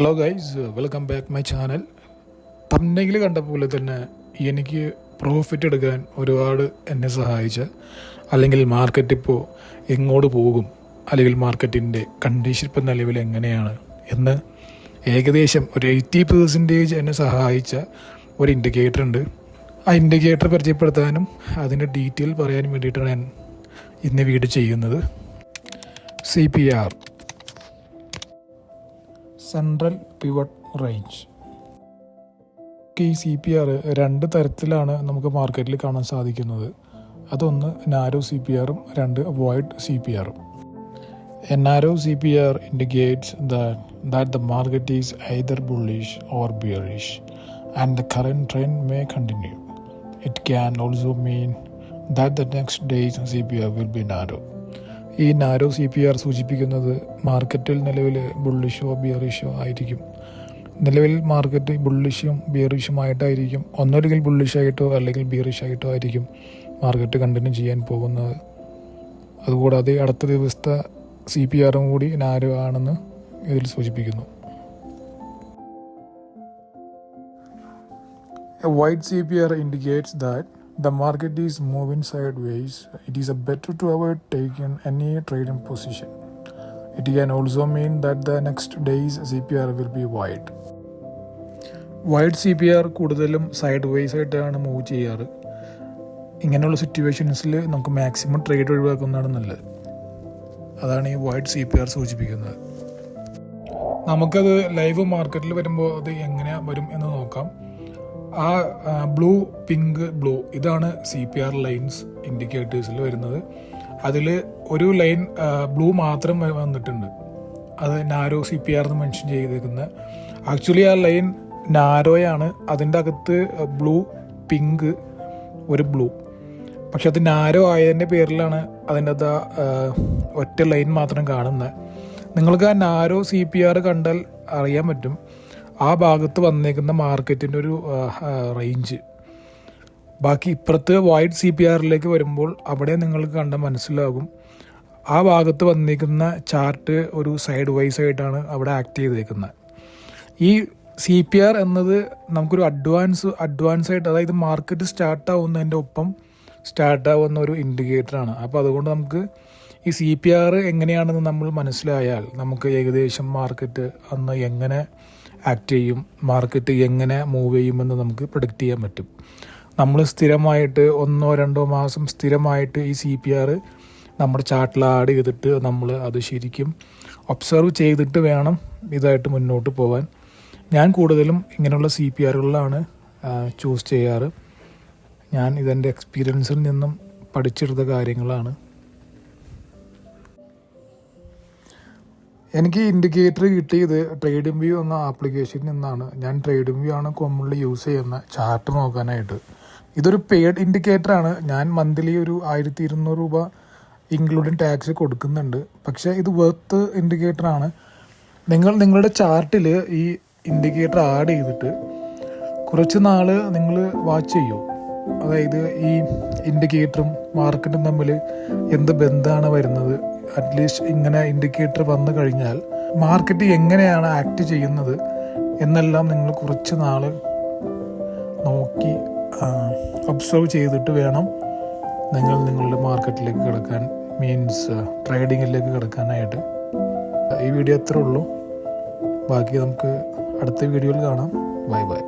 Hello guys welcome back my channel തന്നെങ്കിൽ കണ്ട പോലെ തന്നെ എനിക്ക് പ്രോഫിറ്റ് എടുക്കാൻ ഒരുപാട് എന്നെ സഹായിച്ച അല്ലെങ്കിൽ മാർക്കറ്റ് ഇപ്പോൾ എങ്ങോട്ട് പോകും അല്ലെങ്കിൽ മാർക്കറ്റിന്റെ കണ്ടീഷൻ ഇപ്പം നിലവിൽ എങ്ങനെയാണ് എന്ന് ഏകദേശം ഒരു എയ്റ്റി പെർസെന്റേജ് എന്നെ സഹായിച്ച ഒരു ഇൻഡിക്കേറ്റർ ഉണ്ട്. ആ ഇൻഡിക്കേറ്റർ പരിചയപ്പെടുത്താനും അതിന്റെ ഡീറ്റെയിൽ പറയാനും വേണ്ടിയിട്ടാണ് ഞാൻ ഇന്ന് വീട് ചെയ്യുന്നത്. C P R central pivot range. ഈ സി പി ആർ രണ്ട് തരത്തിലാണ് നമുക്ക് മാർക്കറ്റിൽ കാണാൻ സാധിക്കുന്നത്. അതൊന്ന് നാരോ സി പി ആറും രണ്ട് വൈഡ് സി പി ആറും. Narrow C P R indicates that the market is either bullish or bearish and the current trend may continue it can also mean that the next days C P R will be narrow ഈ narrow C P R സൂചിപ്പിക്കുന്നത് മാർക്കറ്റിൽ നിലവിൽ ബുള്ളിഷോ ബിയറിഷോ ആയിരിക്കും. നിലവിൽ market ബുള്ളിഷും ബിയറിഷുമായിട്ടായിരിക്കും. ഒന്നല്ലെങ്കിൽ ബുള്ളിഷായിട്ടോ അല്ലെങ്കിൽ ബിയറിഷായിട്ടോ ആയിരിക്കും market continue ചെയ്യാൻ പോകുന്നത്. അതുകൂടാതെ അടുത്ത ദിവസത്തെ സി പി ആറും കൂടി നാരോ ആണെന്ന് ഇതിൽ സൂചിപ്പിക്കുന്നു. Wide C P R indicates that the market is moving sideways. It is better to avoid taking any trading position. It can also mean that the next day's CPR will be wide. Wide C P R കൂടുതലും side wise ആയിട്ടാണ് move ചെയ്യാറ് ഇങ്ങനെയുള്ള സിറ്റുവേഷൻസിൽ നമുക്ക് maximum trade ഒഴിവാക്കുന്നതാണ് നല്ലത് അതാണ് ഈ wide C P R സൂചിപ്പിക്കുന്നത് നമുക്കത് ലൈവ് മാർക്കറ്റിൽ വരുമ്പോൾ അത് എങ്ങനെ വരും എന്ന് നോക്കാം ആ ബ്ലൂ പിങ്ക് ബ്ലൂ ഇതാണ് സി പി ആർ ലൈൻസ് ഇൻഡിക്കേറ്റേഴ്സിൽ വരുന്നത്. അതിൽ ഒരു ലൈൻ ബ്ലൂ മാത്രം വന്നിട്ടുണ്ട്. അത് നാരോ സി പി ആർ എന്ന് മെൻഷൻ ചെയ്തിരിക്കുന്ന ആക്ച്വലി ആ ലൈൻ നാരോയാണ് അതിന്റെ അകത്ത് ബ്ലൂ പിങ്ക് ഒരു ബ്ലൂ പക്ഷെ അത് നാരോ ആയതിന്റെ പേരിലാണ് അതിന്റെ അത് ഒറ്റ ലൈൻ മാത്രം കാണുന്നത് നിങ്ങൾക്ക് ആ നാരോ സി പി ആർ കണ്ടാൽ അറിയാൻ പറ്റും. ആ ഭാഗത്ത് വന്നേക്കുന്ന മാർക്കറ്റിന്റെ ഒരു റേഞ്ച് ബാക്കി ഇപ്പുറത്ത് വൈഡ് സി പി ആറിലേക്ക് വരുമ്പോൾ അവിടെ നിങ്ങൾക്ക് കണ്ട മനസ്സിലാകും. ആ ഭാഗത്ത് വന്നിരിക്കുന്ന ചാർട്ട് ഒരു സൈഡ് വൈസ് ആയിട്ടാണ് അവിടെ ആക്ട് ചെയ്തേക്കുന്നത്. ഈ സി പി ആർ എന്നത് നമുക്കൊരു അഡ്വാൻസ് അഡ്വാൻസ് ആയിട്ട് അതായത് മാർക്കറ്റ് സ്റ്റാർട്ട് ആവുന്നതിന്റെ ഒപ്പം സ്റ്റാർട്ട് ആവുന്ന ഒരു ഇൻഡിക്കേറ്ററാണ് അപ്പോൾ അതുകൊണ്ട് നമുക്ക് ഈ സി പി ആർ എങ്ങനെയാണെന്ന് നമ്മൾ മനസ്സിലായാൽ നമുക്ക് ഏകദേശം മാർക്കറ്റ് അന്ന് എങ്ങനെ ആക്ട് ചെയ്യും മാർക്കറ്റ് എങ്ങനെ മൂവ് ചെയ്യുമെന്ന് നമുക്ക് പ്രൊഡിക്റ്റ് ചെയ്യാൻ പറ്റും. നമ്മൾ സ്ഥിരമായിട്ട് ഒന്നോ രണ്ടോ മാസം സ്ഥിരമായിട്ട് ഈ സി പി ആർ നമ്മുടെ ചാർട്ടിൽ ആഡ് ചെയ്തിട്ട് നമ്മൾ അത് ശരിക്കും ഒബ്സർവ് ചെയ്തിട്ട് വേണം ഇതായിട്ട് മുന്നോട്ട് പോകാൻ ഞാൻ കൂടുതലും ഇങ്ങനെയുള്ള സി പി ആറുകളിലാണ് ചൂസ് ചെയ്യാറ്. ഞാൻ ഇതെന്റെ എക്സ്പീരിയൻസിൽ നിന്നും പഠിച്ചെടുത്ത കാര്യങ്ങളാണ്. എനിക്ക് ഇൻഡിക്കേറ്റർ കിട്ടിയത് ട്രേഡിംഗ് വ്യൂ എന്ന ആപ്ലിക്കേഷനിൽ നിന്നാണ്. ഞാൻ ട്രേഡിംഗ് വ്യൂ ആണ് കോമൺലി യൂസ് ചെയ്യുന്ന ചാർട്ട് നോക്കാനായിട്ട്. ഇതൊരു പെയ്ഡ് ഇൻഡിക്കേറ്റർ ആണ്. ഞാൻ മന്ത്ലി ഒരു ആയിരത്തി ഇരുന്നൂറ് രൂപ ഇൻക്ലൂഡിങ് ടാക്സ് കൊടുക്കുന്നുണ്ട്. പക്ഷേ ഇത് വർത്ത് ഇൻഡിക്കേറ്ററാണ് നിങ്ങൾ നിങ്ങളുടെ ചാർട്ടിൽ ഈ ഇൻഡിക്കേറ്റർ ആഡ് ചെയ്തിട്ട് കുറച്ച് നാൾ നിങ്ങൾ വാച്ച് ചെയ്യൂ. അതായത് ഈ ഇൻഡിക്കേറ്ററും മാർക്കറ്റും തമ്മിൽ എന്ത് ബന്ധമാണ് വരുന്നത്? അറ്റ്ലീസ്റ്റ് ഇങ്ങനെ ഇൻഡിക്കേറ്റർ വന്നു കഴിഞ്ഞാൽ മാർക്കറ്റ് എങ്ങനെയാണ് ആക്ട് ചെയ്യുന്നത് എന്നെല്ലാം നിങ്ങൾ കുറച്ച് നാൾ നോക്കി ഒബ്സർവ് ചെയ്തിട്ട് വേണം നിങ്ങൾ നിങ്ങളുടെ മാർക്കറ്റിലേക്ക് കിടക്കാൻ മീൻസ് ട്രേഡിങ്ങിലേക്ക് കിടക്കാനായിട്ട്. ഈ വീഡിയോ അത്രേ ഉള്ളൂ. ബാക്കി നമുക്ക് അടുത്ത വീഡിയോയിൽ കാണാം. Bye bye